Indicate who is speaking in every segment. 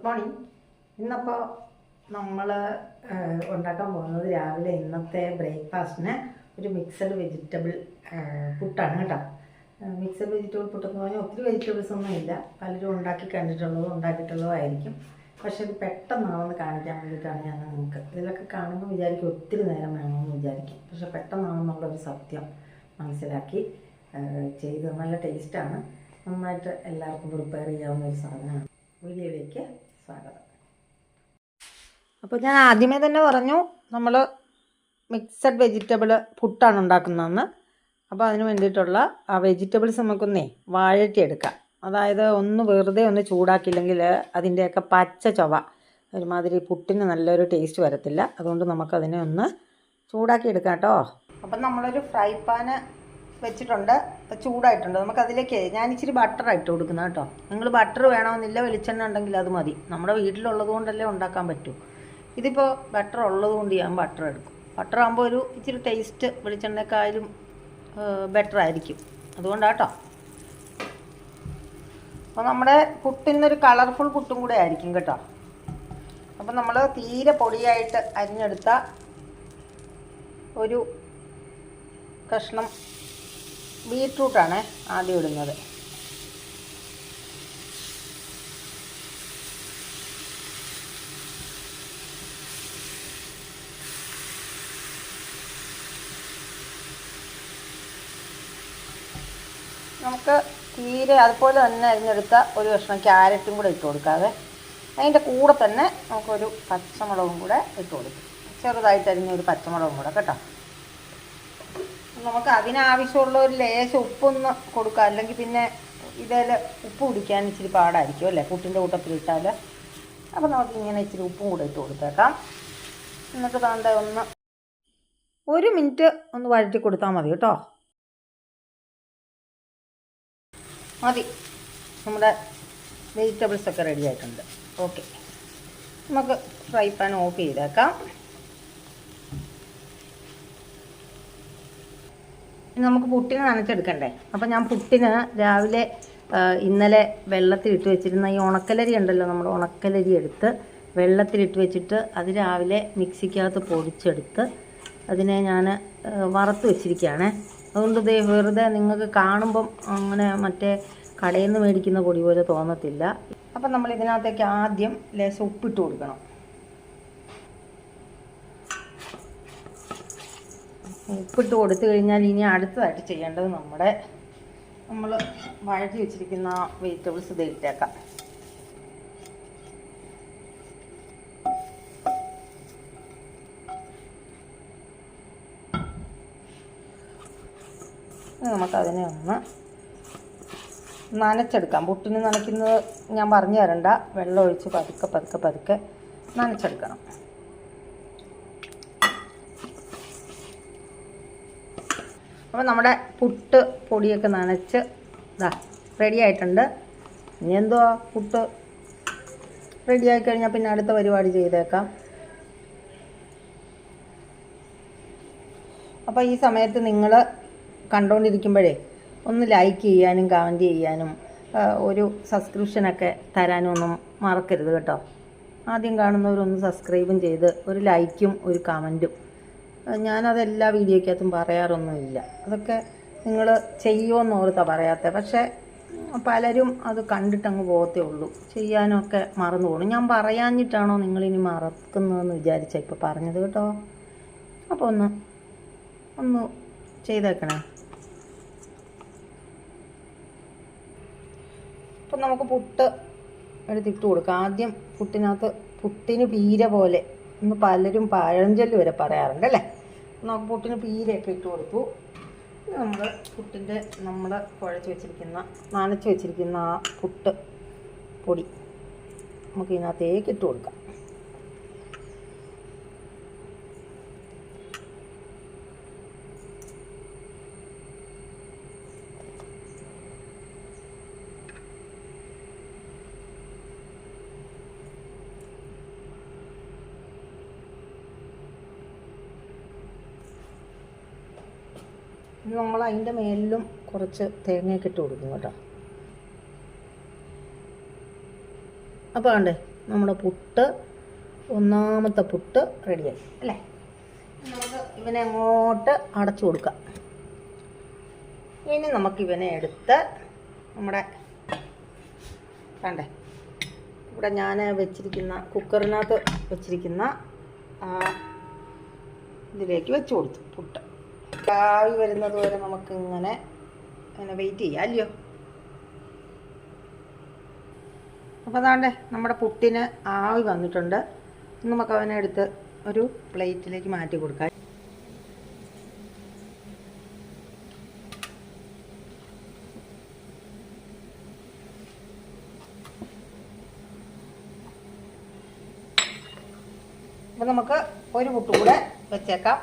Speaker 1: Good morning ഇന്നപ്പോൾ നമ്മൾ ഉണ്ടാക്കാൻ പോകുന്നത് രാവിലെ ഇന്നത്തെ ബ്രേക്ക്ഫാസ്റ്റിന് ഒരു മിക്സഡ് വെജിറ്റബിൾ പുട്ടാണ് കേട്ടോ. മിക്സഡ് വെജിറ്റബിൾ പുട്ടെന്ന് പറഞ്ഞാൽ ഒത്തിരി വെജിറ്റബിൾസ് ഒന്നും ഇല്ല. പലരും ഉണ്ടാക്കി കണ്ടിട്ടുള്ളതും ഉണ്ടാക്കിയിട്ടുള്ളതും ആയിരിക്കും. പക്ഷേ ഇത് പെട്ടെന്നാണെന്ന് കാണിക്കാൻ വേണ്ടിയിട്ടാണ് ഞാൻ നിങ്ങൾക്ക്. ഇതിലൊക്കെ കാണുമ്പോൾ വിചാരിക്കും ഒത്തിരി നേരം വേണമെന്ന് വിചാരിക്കും. പക്ഷെ പെട്ടെന്നാണെന്നുള്ളൊരു സത്യം മനസ്സിലാക്കി ചെയ്ത് നല്ല ടേസ്റ്റാണ്. നന്നായിട്ട് എല്ലാവർക്കും പ്രിപ്പയർ ചെയ്യാവുന്ന ഒരു സാധനമാണ്. വീഡിയോയിലേക്ക് അപ്പോൾ ഞാൻ ആദ്യമേ തന്നെ പറഞ്ഞു നമ്മൾ മിക്സഡ് വെജിറ്റബിൾ പുട്ടാണ് ഉണ്ടാക്കുന്നതെന്ന്. അപ്പോൾ അതിന് വേണ്ടിയിട്ടുള്ള ആ വെജിറ്റബിൾസ് നമുക്കൊന്നേ വാഴറ്റിയെടുക്കാം അതായത് ഒന്ന് വെറുതെ ഒന്ന് ചൂടാക്കിയില്ലെങ്കിൽ അതിന്റെയൊക്കെ പച്ച ചൊവ ഒരുമാതിരി പുട്ടിന് നല്ലൊരു ടേസ്റ്റ് വരത്തില്ല. അതുകൊണ്ട് നമുക്കതിനെ ഒന്ന് ചൂടാക്കി എടുക്കാം കേട്ടോ. അപ്പം നമ്മളൊരു ഫ്രൈ പാന് വെച്ചിട്ടുണ്ട്. ചൂടായിട്ടുണ്ട്. നമുക്ക് അതിലേക്ക് ഞാൻ ഇച്ചിരി ബട്ടർ ഇട്ട് കൊടുക്കുന്ന കേട്ടോ. നിങ്ങൾ ബട്ടർ വേണമെന്നില്ല വെളിച്ചെണ്ണ ഉണ്ടെങ്കിൽ അത് മതി. നമ്മുടെ വീട്ടിലുള്ളത് കൊണ്ടല്ലേ ഉണ്ടാക്കാൻ പറ്റൂ. ഇതിപ്പോൾ ബട്ടർ ഉള്ളത് കൊണ്ട് ഞാൻ ബട്ടർ എടുക്കും. ബട്ടർ ആകുമ്പോൾ ഒരു ഇച്ചിരി ടേസ്റ്റ് വെളിച്ചെണ്ണക്കായാലും ബെറ്റർ ആയിരിക്കും. അതുകൊണ്ടാട്ടോ അപ്പോൾ നമ്മുടെ പുട്ടിന്നൊരു കളർഫുൾ പുട്ടും കൂടെ ആയിരിക്കും കേട്ടോ. അപ്പം നമ്മൾ തീരെ പൊടിയായിട്ട് അരിഞ്ഞെടുത്ത ഒരു കഷ്ണം ബീട്രൂട്ടാണ് ആദ്യം ഇടുന്നത്. നമുക്ക് തീരെ അതുപോലെ തന്നെ അരിഞ്ഞെടുത്ത ഒരു കഷ്ണം ക്യാരറ്റും കൂടെ ഇട്ട് കൊടുക്കാതെ അതിന്റെ കൂടെ തന്നെ നമുക്കൊരു പച്ചമുളകും കൂടെ ഇട്ട് കൊടുക്കും. ചെറുതായിട്ട് അരിഞ്ഞ ഒരു പച്ചമുളകും കൂടെ കേട്ടോ. നമുക്ക് അതിനാവശ്യമുള്ള ഒരു ലേശം ഉപ്പൊന്ന് കൊടുക്കാം. അല്ലെങ്കിൽ പിന്നെ ഇതിൽ ഉപ്പ് കുടിക്കാൻ ഇച്ചിരി പാടായിരിക്കും അല്ലേ? പുട്ടിന്റെ കൂട്ടത്തിൽ ഇട്ടാൽ അപ്പോൾ നമുക്ക് ഇങ്ങനെ ഇച്ചിരി ഉപ്പും കൂടെ ഇട്ട് കൊടുത്തേക്കാം. എന്നിട്ട് താണ്ട ഒന്ന് ഒരു മിനിറ്റ് ഒന്ന് വഴറ്റി കൊടുത്താൽ മതി കേട്ടോ. മതി. നമ്മുടെ വെജിറ്റബിൾസൊക്കെ റെഡി ആയിട്ടുണ്ട്. ഓക്കെ നമുക്ക് ഫ്രൈ പാൻ ഓഫ് ചെയ്തേക്കാം. നമുക്ക് പുട്ടിന് നനച്ചെടുക്കണ്ടേ? അപ്പം ഞാൻ പുട്ടിന് രാവിലെ ഇന്നലെ വെള്ളത്തിലിട്ട് വെച്ചിരുന്ന ഈ ഉണക്കലരി ഉണ്ടല്ലോ നമ്മൾ ഉണക്കലരി എടുത്ത് വെള്ളത്തിലിട്ട് വെച്ചിട്ട് അത് രാവിലെ മിക്സിക്കകത്ത് പൊടിച്ചെടുത്ത് അതിനെ ഞാൻ വറുത്ത് വെച്ചിരിക്കുകയാണ്. അതുകൊണ്ട് ദേ വെറുതെ നിങ്ങൾക്ക് കാണുമ്പം അങ്ങനെ മറ്റേ കടയിൽ നിന്ന് മേടിക്കുന്ന പൊടി പോലെ തോന്നത്തില്ല. അപ്പം നമ്മൾ ഇതിനകത്തേക്ക് ആദ്യം ലേശം ഉപ്പിട്ട് കൊടുക്കണം. ഉപ്പിട്ട് കൊടുത്തു കഴിഞ്ഞാൽ ഇനി അടുത്തതായിട്ട് ചെയ്യേണ്ടത് നമ്മുടെ നമ്മൾ വഴറ്റി വെച്ചിരിക്കുന്ന വെജിറ്റബിൾസ് ഇത് ഇട്ടേക്കാം. നമുക്കതിനെ ഒന്ന് നനച്ചെടുക്കാം. പുട്ടിന് നനയ്ക്കുന്നത് ഞാൻ പറഞ്ഞു തരണ്ട. വെള്ളം ഒഴിച്ച് പതുക്കെ പതുക്കെ പതുക്കെ നനച്ചെടുക്കണം. അപ്പോൾ നമ്മുടെ പുട്ട് പൊടിയൊക്കെ നനച്ച് ഇതാ റെഡി ആയിട്ടുണ്ട്. ഇനി എന്തുവാ പുട്ട്? റെഡി ആയി കഴിഞ്ഞാൽ പിന്നെ അടുത്ത പരിപാടി ചെയ്തേക്കാം. അപ്പോൾ ഈ സമയത്ത് നിങ്ങൾ കണ്ടുകൊണ്ടിരിക്കുമ്പോഴേ ഒന്ന് ലൈക്ക് ചെയ്യാനും കമന്റ് ചെയ്യാനും ഒരു സബ്സ്ക്രിപ്ഷനൊക്കെ തരാനും ഒന്നും മറക്കരുത് കേട്ടോ. ആദ്യം കാണുന്നവരൊന്ന് സബ്സ്ക്രൈബും ചെയ്ത് ഒരു ലൈക്കും ഒരു കമന്റും ഞാനത് എല്ലാ വീഡിയോക്കകത്തും പറയാറൊന്നുമില്ല. അതൊക്കെ നിങ്ങൾ ചെയ്യുമെന്ന് ഓർത്താ പറയാത്തത് പക്ഷേ പലരും അത് കണ്ടിട്ടങ്ങ് പോകത്തേ ഉള്ളൂ. ചെയ്യാനൊക്കെ മറന്നു പോകണം ഞാൻ പറയാഞ്ഞിട്ടാണോ നിങ്ങളിനി മറക്കുന്നതെന്ന് വിചാരിച്ചാൽ ഇപ്പോൾ പറഞ്ഞത് കേട്ടോ? അപ്പോൾ ഒന്ന് ഒന്ന് ചെയ്തേക്കണേ. അപ്പം നമുക്ക് പുട്ട് എടുത്തിട്ട് കൊടുക്കാം. ആദ്യം പുട്ടിനകത്ത് പുട്ടിന് പീര പോലെ ഇന്ന് പലരും പഴഞ്ചൊല്ല് വരെ പറയാറുണ്ട് അല്ലേ? നമുക്ക് പുട്ടിന് പീരയൊക്കെ ഇട്ട് കൊടുത്തു. നമ്മൾ പുട്ടിന്റെ നമ്മൾ കുഴച്ച് വെച്ചിരിക്കുന്ന നനച്ച് വെച്ചിരിക്കുന്ന ആ പുട്ട് പൊടി നമുക്ക് ഇതിനകത്തേക്ക് ഇട്ട് കൊടുക്കാം. ഇനി നമ്മൾ അതിന്റെ മേലിലും കുറച്ച് തേങ്ങയൊക്കെ ഇട്ട് കൊടുക്കും കേട്ടോ. അപ്പോൾ കണ്ടേ നമ്മുടെ പുട്ട് ഒന്നാമത്തെ പുട്ട് റെഡിയായി അല്ലേ? നമുക്ക് ഇവനെ അങ്ങോട്ട് അടച്ചു കൊടുക്കാം. ഇനി നമുക്കിവനെ എടുത്ത് നമ്മുടെ കണ്ടേ ഇവിടെ ഞാൻ വെച്ചിരിക്കുന്ന കുക്കറിനകത്ത് വെച്ചിരിക്കുന്ന ഇതിലേക്ക് വെച്ച് കൊടുത്തു പുട്ട്. ആവി വരുന്നത് വരെ നമുക്ക് ഇങ്ങനെ വെയിറ്റ് ചെയ്യാം അല്ലയോ? അപ്പോൾ അതാണ്ടേ നമ്മുടെ പുട്ടിന് ആവി വന്നിട്ടുണ്ട്. നമുക്ക് അവനെ എടുത്ത് ഒരു പ്ലേറ്റിലേക്ക് മാറ്റി കൊടുക്കാം. അപ്പോൾ നമുക്ക് ഒരു പുട്ട് കൂടെ വെച്ചേക്കാം.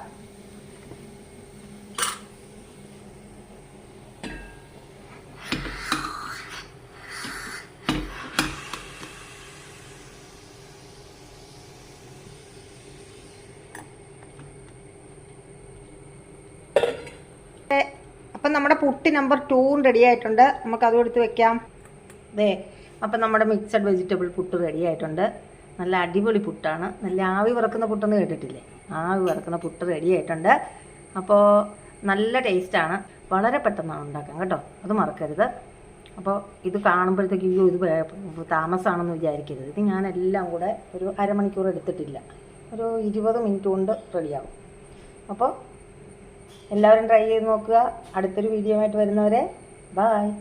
Speaker 1: അപ്പം നമ്മുടെ പുട്ടി നമ്പർ ടൂവും റെഡി ആയിട്ടുണ്ട്. നമുക്ക് അതും എടുത്ത് വെക്കാം. ദേ അപ്പം നമ്മുടെ മിക്സഡ് വെജിറ്റബിൾ പുട്ട് റെഡി ആയിട്ടുണ്ട്. നല്ല അടിപൊളി പുട്ടാണ്. നല്ല ആവി വറക്കുന്ന പുട്ടെന്ന് കേട്ടിട്ടില്ലേ? ആവി വറക്കുന്ന പുട്ട് റെഡി ആയിട്ടുണ്ട്. അപ്പോൾ നല്ല ടേസ്റ്റാണ് വളരെ പെട്ടെന്നാണ് ഉണ്ടാക്കാൻ കേട്ടോ? അത് മറക്കരുത്. അപ്പോൾ ഇത് കാണുമ്പോഴത്തേക്ക് ഇത് താമസമാണെന്ന് വിചാരിക്കരുത്. ഇത് ഞാൻ എല്ലാം കൂടെ ഒരു അരമണിക്കൂർ എടുത്തിട്ടില്ല. ഒരു ഇരുപത് മിനിറ്റ് കൊണ്ട് റെഡിയാവും അപ്പോൾ എല്ലാവരും ട്രൈ ചെയ്ത് നോക്കുക. അടുത്തൊരു വീഡിയോ ആയിട്ട് വരുന്നവരെ ബായ്